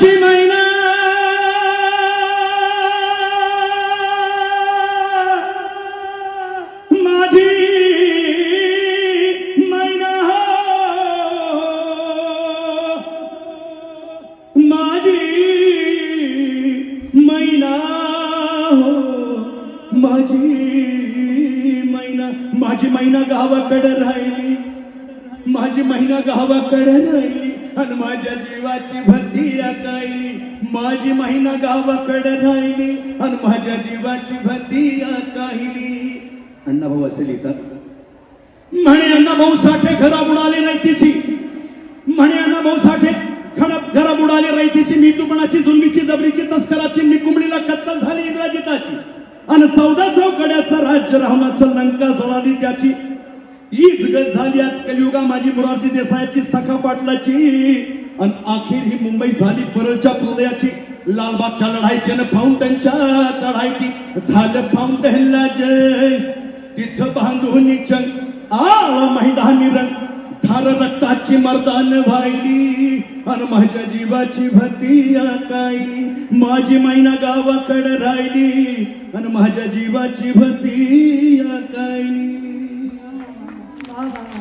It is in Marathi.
माझी मैना माझी मैना माझी मैना हो माझी मैना माझी मैना गावाकडे राहिली. माझी महिना गावाकडे राहिली. आणि माझ्या जीवाची भरती अकायली माझी महिना गावाकडे राहिली आणि माझ्या जीवाची भरती अकायली अण्णाभाऊ असे लिहितात म्हणे अण्णाभाऊ साठे घरा बुडाले नाही तिची. म्हणे अण्णाभाऊ साठे खडप घरा बुडाले राईतीची मी दुपणाची जुलमीची जबरीची तस्कराची मी कुंबडीला कत्तल झाली इंद्रजिताची आणि चौदा चौकड्याचं राज्य राहण्याचं लंका जळाली त्याची. हीच गत झाली आज कलियुगा माझी मुरारजी देसायाची सखा पाटलाची. आणि अखेर ही मुंबई झाली परळच्या हृदयाची लालबागच्या लढाईची आणि फाउंटनच्या चढायची झालं फाउंटनला जय तिथं बांधून चंग आला मैदानी रंग. धार रक्ताची मर्दान व्हायली. आणि माझ्या जीवाची भती काही माझी मैना गावाकडे राहिली. आणि माझ्या जीवाची भती काही 好好好。